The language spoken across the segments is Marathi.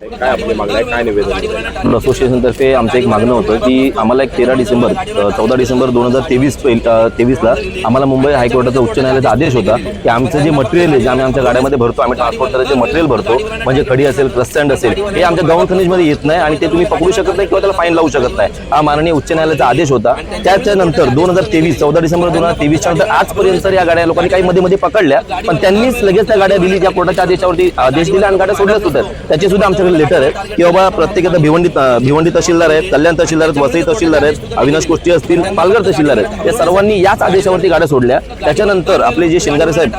काय आपली मागणी आहे? काय निवेदन असोसिएशनतर्फे आमचं एक मागणं होतं की आम्हाला एक तेरा डिसेंबर चौदा डिसेंबर दोन हजार तेवीस तेवीसला आम्हाला मुंबई हायकोर्टाचा उच्च न्यायालयाचा आदेश होता की आमचं जे मटेरियल आहे जे आम्ही आमच्या गाड्यामध्ये भरतो आम्ही ट्रान्सपोर्ट करायचे मटेरियल भरतो म्हणजे खडी असेल क्रस्टँड असेल हे आमच्या गौण खनिजमध्ये येत नाही आणि ते तुम्ही पकडू शकत नाही किंवा त्याला फाईन लावू शकत नाही. हा माननीय उच्च न्यायालयाचा आदेश होता. त्याच्यानंतर दोन हजार तेवीस चौदा डिसेंबर दोन हजार तेवीसच्या नंतर आजपर्यंत या गाड्या लोकांनी काही मध्ये मध्ये पकडल्या पण त्यांनीच लगेच त्या गाड्या दिली त्या कोर्टाच्या आदेशावरती आदेश दिला आणि गाड्या सोडल्याच होत्या त्याची सुद्धा आमच्याकडे लेटर आहे की बाबा प्रत्येक आता भिवंडी भिवंडी तहसीलदार आहेत कल्याण तहसीलदार आहेत वसई तहसीलदार आहेत अविनाश कोष्टी असतील पालघर तहसीलदार आहेत. या सर्वांनी याच आदेशावरती गाड्या सोडल्या. त्याच्यानंतर आपले जे शिंगारे साहेब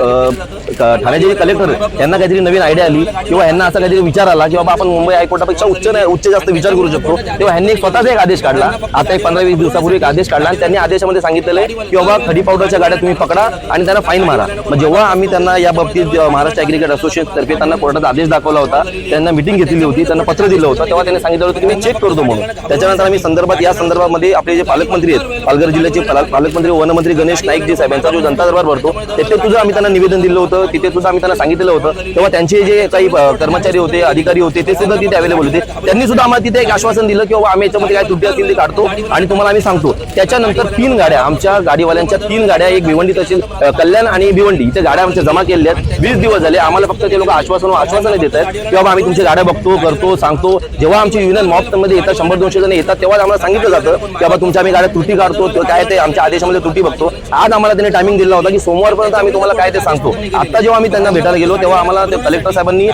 ठाण्याचे जे कलेक्टर आहेत त्यांना काहीतरी नवीन आयडिया आली किंवा यांना असा काहीतरी विचार आला की बाबा आपण मुंबई हायकोर्टापेक्षा उच्च उच्च जास्त विचार करू शकतो. तेव्हा ह्यांनी स्वतःचा एक आदेश काढला. आता एक पंधरा वीस दिवसापूर्वी एक आदेश काढला आणि त्यांनी आदेशामध्ये सांगितलेलं आहे की बाबा खडी पावडरच्या गाड्या तुम्ही पकडा आणि त्यांना फाईन मारा. मग जेव्हा आम्ही त्यांना या बाबतीत महाराष्ट्र ॲग्रिकेट असोसिएशन तर्फे त्यांना कोर्टाचा आदेश दाखवला होता त्यांना मिटिंग दिली होती त्यांना पत्र दिलं होतं तेव्हा त्यांनी सांगितलं होतं की मी चेक करतो म्हणून. त्याच्यानंतर आम्ही संदर्भात या संदर्भामध्ये आपले जे पालकमंत्री आहेत पालघर जिल्ह्याचे पालकमंत्री वनमंत्री गणेश नाईक जी साहेब यांचा जो जनता दरबार भरतो तिथे सुद्धा आम्ही त्यांना निवेदन दिलं होतं तिथे सुद्धा आम्ही त्यांना सांगितलं होतं. तेव्हा त्यांचे जे काही कर्मचारी होते अधिकारी होते ते सुद्धा तिथे अवेलेबल होते. त्यांनी सुद्धा आम्हाला तिथे एक आश्वासन दिलं की बाबा आम्ही याच्यामध्ये काय त्रुटी असतील ते काढतो आणि तुम्हाला आम्ही सांगतो. त्याच्यानंतर तीन गाड्या आमच्या गाडीवाल्यांच्या तीन गाड्या एक भिवंडी तसेच कल्याण आणि भिवंडी इथे गाड्या आमच्या जमा केलेल्या आहेत. वीस दिवस झाले आम्हाला फक्त ते लोक आश्वासन आश्वासन देत आहेत की बाबा आम्ही तुमच्या गाड्या बघतो करतो सांगतो. जेव्हा आमची युनियन मॉपमध्ये येतात शंभर दोनशे जण येतात तेव्हा आम्हाला सांगितलं जातं की बाबा तुमच्या आम्ही गाड्या त्रुटी काढतो काय ते आमच्या आदेशामध्ये त्रुटी बघतो. आज आम्हाला त्यांनी टायमिंग दिला होता की सोमवारपर्यंत आम्ही तुम्हाला काय ते सांगतो. आता जेव्हा आम्ही त्यांना भेटायला गेलो तेव्हा आम्हाला ते कलेक्टर साहेबांनी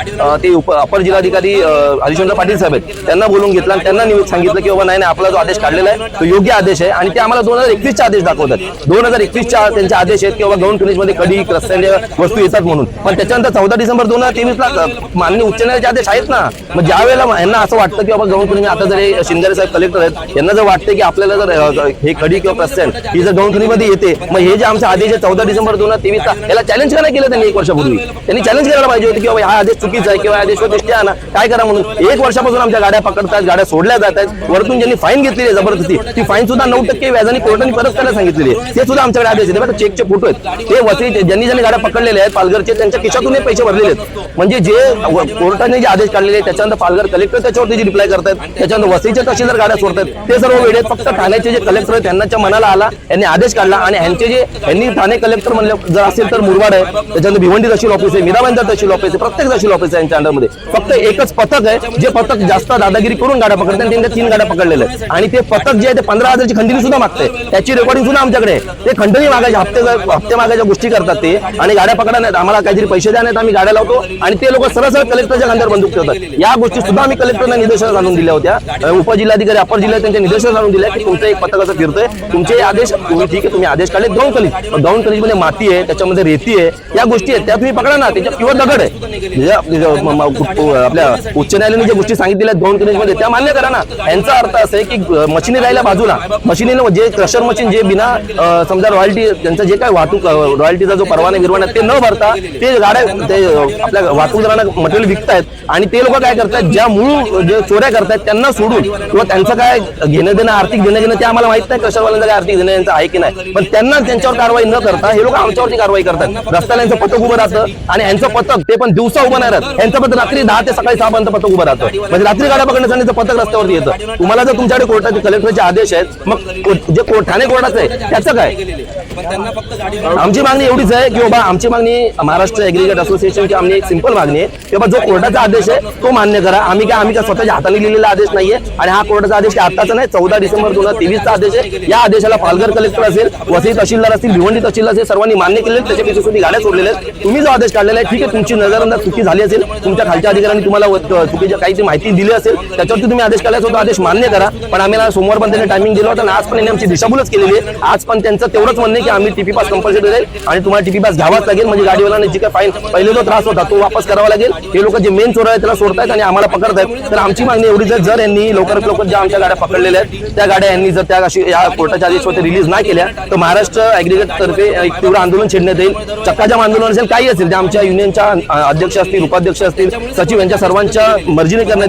ते उप अपर जिल्हाधिकारी अं, हरिश्चंद्र पाटील साहेब आहेत त्यांना बोलून घेतलं आणि त्यांना निवेद सांगितलं की बाबा नाही नाही आपला जो आदेश काढलेला आहे तो योग्य आदेश आहे आणि ते आम्हाला दोन हजार एकवीसचा आदेश दाखवतात. दोन हजार एकवीसच्या त्यांचे आदेश आहेत की बाबा गौणमध्ये कधी क्रस्टँड वस्तू येतात म्हणून. पण त्याच्यानंतर चौदा डिसेंबर दोन हजार तेवीसला मान्य उच्च न्यायालयाचे आदेश आहेत ना. मग ज्या वेळेला यांना असं वाटतं की बाबा गौण खनिज आता जर शिंदे साहेब कलेक्टर आहेत यांना जर वाटतं की आपल्याला जर हे खडी किंवा क्रस्टँड ही जर गौण येते मग हे जे आमचे आदेश आहे चौदा डिसेंबर दोन हजार तेवीसला याला चॅलेंज करायला केलं त्यांनी एक वर्षापूर्वी. त्यांनी चॅलेंज करायला पाहिजे होते की बाबा हा आदेश चुकीचा आहे किंवा आदेश दृष्टी आणा काय करा म्हणून. एक वर्षापासून आमच्या गाड्या पकडतात गाड्या सोडल्या जात आहेत. वरतून ज्यांनी फाईन घेतलेली आहे जबरदस्ती ती फाईन सुद्धा नऊ टक्के व्याजाने कोर्टाने परत करायला सांगितलेली आहे. ते सुद्धा आमच्याकडे आदेश आहेत. बघा चेकचे फोटो आहेत. ते वसई ज्यांनी ज्यांनी गाड्या पकडलेल्या आहेत पालघरचे त्यांच्या खिशातून हे पैसे भरलेले आहेत. म्हणजे जे कोर्टाने जे आदेश काढलेले आहेत त्याच्यानंतर पालघर कलेक्टर त्याच्यावरती जी रिप्लाय करतात त्याच्यानंतर वसईच्या तहसीलदार गाड्या सोडतात ते सर्व वेळ फक्त ठाण्याचे जे कलेक्टर आहेत त्यांच्या मनाला आला यांनी आदेश काढला आणि ह्यांचे जे यांनी ठाणे कलेक्टर म्हणले जर असेल तर मुरबाड आहे त्याच्यानंतर भिवंडी तहसील ऑफिस आहे मीराबाईंचा तहसील ऑफिस आहे प्रत्येक तहसील ऑफिस आहे यांच्या अंडरमध्ये फक्त एकच पथक आहे जे पथक जास्त दादागिरी करून गाड्या पकडतात आणि त्यांच्या तीन गाड्या पकडलेल्या आहेत. आणि ते पथक जे आहे ते पंधरा हजारची खंडणी सुद्धा मागते त्याची रेकॉर्डिंग सुद्धा आमच्याकडे आहे. ते खंडणी मागायच्या हप्ते हप्ते मागायच्या गोष्टी करतात ते. आणि गाड्या पकडा नाहीत. आम्हाला काहीतरी पैसे द्या नाहीत आम्ही गाड्या लावतो. आणि ते लोक सरळ सरळ कलेक्टरच्या खांद्यावर बंदूक ठेवतात. या गोष्टी सुद्धा आम्ही कलेक्टरना निदर्शनास आणून दिल्या होत्या. उपजिल्हाधिकारी अपर जिल्ह्यात त्यांच्या निदर्शनास आणून दिल्या की तुमचं एक पथक असं फिरतोय. तुमचे आदेश तुम्ही ठीक आहे तुम्ही आदेश काढले. गौण कलिज गौण कलिजमध्ये माती आहे त्याच्यामध्ये रेती आहे. या गोष्टी आहेत त्या तुम्ही पकडा ना त्याच्यात किंवा दगड आहे. म्हणजे आपले जे म- म- आपल्या उच्च न्यायालयाने ज्या गोष्टी सांगितलेल्या आहेत गौण कलिजमध्ये त्या मान्य करा ना. यांचा अर्थ असं आहे की मशिनी राहिल्या बाजूला. मशिनीनं जे क्रशर मशीन जे बिना समजा रॉयल्टी त्यांचं जे काय वाहतूक रॉयल्टीचा जो परवाना निर्माण आहे ते न भरता ते गाड्या ते आपल्या वाहतूकदारांना मटेरियल विकतायत आणि ते लोक काय करतात ज्या मूळ जे चोऱ्या करतात त्यांना सोडून किंवा त्यांचं काय घेणं देणं आर्थिक घेणं घेणं ते आम्हाला माहीत नाही कशावाल्यांचं काय आर्थिक घेणं यांचं आहे की नाही. पण त्यांना त्यांच्यावर कारवाई न करता हे लोक आमच्यावरती कारवाई करतात. रस्त्याला यांचं पथक उभं राहतं आणि यांचं पथक ते पण दिवसा उभं नाही राहत. यांचं पथक रात्री दहा ते सकाळी सहा पर्यंत पथक उभं राहतं. म्हणजे रात्री गाड्या पकडण्यासाठी पथक रस्त्यावरती येतं. तुम्हाला जर तुमच्याकडे कोर्टाचे कलेक्टरचे आदेश आहेत मग जे को- ठाणे कोर्टाचं आहे त्याचं काय? आमची मागणी एवढीच आहे की बाबा आमची मागणी महाराष्ट्र एग्रिगेट असोसिएशनची आम्ही एक सिंपल मागणी आहे की बाबा जो कोर्टाचा आदेश आहे तो मान्य करा. आम्ही काय आम्ही काय स्वतःच्या हाताने लिहिलेला आदेश नाहीये. आणि हा कोर्टाचा आदेश आताचा नाही. चौदा डिसेंबर दोन हजार तेवीसचा आदेश आहे. या आदेशाला पालघर कलेक्टर असेल वसई तहसीलदार असतील भिवंडी तहसीलदार असेल सर्वांनी मान्य केले त्याच्यापेक्षा सुद्धा गाड्या सोडलेल्या आहेत. तुम्ही जो आदेश काढलेला आहे ठीक आहे तुमची नजरअंदाज चुकी झाली असेल. तुमच्या खालच्या अधिकाऱ्यांनी तुम्हाला चुकीच्या काही माहिती दिली असेल त्याच्यावरती तुम्ही आदेश काढल्याचा तो आदेश मान्य करा. पण आम्ही सोमवार पण त्यांनी टायमिंग दिला होता आणि आज पण यांनी आमची दिशाभूलच केलेली आहे. आज पण त्यांचं तेवढंच म्हणणं आहे की आम्ही टीपी पास कंपल्सरी राहील आणि तुम्हाला टीपी पास घ्यावाच लागेल. म्हणजे गाडीवाला जी काय फाईन पहिले जो त्रास होता तो वापस करावा लागेल. हे लोक जे मेन चोर आहेत त्याला आहेत आणि आम्हाला पकडतायत. तर आमची मागणी एवढीच आहे जर यांनी लवकरात लवकर ज्या आमच्या गाड्या पकडलेल्या आहेत त्या गाड्या यांनी जर त्या अशी या कोर्टाच्या आदेशवरती रिलीज नाही केल्या तर महाराष्ट्र ऍग्रिगेट तर्फे एक तीव्र आंदोलन छेडण्यात येईल. चक्काजाम आंदोलन असेल काही असेल ते आमच्या युनियनच्या अध्यक्ष असतील उपाध्यक्ष असतील सचिव यांच्या सर्वांच्या मर्जीने करण्यात